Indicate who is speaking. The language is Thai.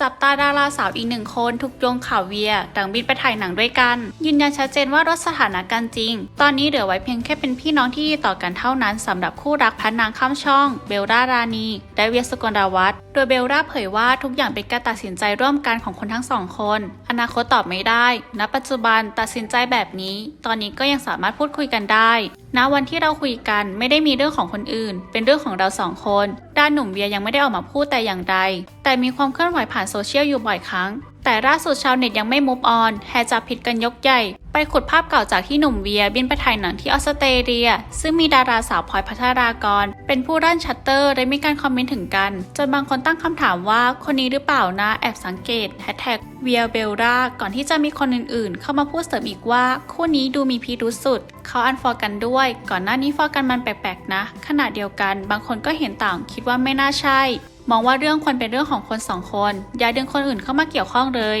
Speaker 1: จับตาดาราสาวอีกหนึ่งคนถูกโยงข่าวเวียหลังบินไปถ่ายหนังด้วยกัน ยืนยันชัดเจนว่าลดสถานะกันจริง ตอนนี้เหลือไว้เพียงแค่เป็นพี่น้องที่ดีต่อกันเท่านั้นสำหรับคู่รักพันนางข้ามช่อง เบลล่ารานีและเวียสกลดาวัฒน์โดยเบลล่าเผยว่าทุกอย่างเป็นการตัดสินใจร่วมกันของคนทั้งสองคน อนาคตตอบไม่ได้ณปัจจุบันตัดสินใจแบบนี้ ตอนนี้ก็ยังสามารถพูดคุยกันได้ณวันที่เราคุยกันไม่ได้มีเรื่องของคนอื่น เป็นเรื่องของเราสองคน ด้านหนุ่มเวียยังไม่ได้ออกมาพูดแต่อย่างใด แต่มีความเคลื่อนไหวผ่านโซเชียลอยู่บ่อยครั้ง แต่ล่าสุดชาวเน็ตยังไม่มุฟออนแฮจับผิดกันยกใหญ่ไปขุดภาพเก่าจากที่หนุ่มเวียบินไปถ่ายหนังที่ออสเตรเลีย ซึ่งมีดาราสาวพลอยพัทรากร เป็นผู้รั่นชัตเตอร์และมีการคอมเมนต์ถึงกัน จนบางคนตั้งคำถามว่าคนนี้หรือเปล่านะ แอบสังเกตแฮชแท็กเวียเบลราก่อนที่จะมีคนอื่นๆ เข้ามาพูดเสริมอีกว่า คู่นี้ดูมีพิรุษสุด เขาอันฟอร์กันด้วย ก่อนหน้านี้ฟอร์กันมันแปลกๆนะขณะเดียวกัน บางคนก็เห็นต่างคิดว่าไม่น่าใช่ มองว่าเรื่องควรเป็นเรื่องของคนสองคนอย่าดึงคนอื่นเข้ามาเกี่ยวข้องเลย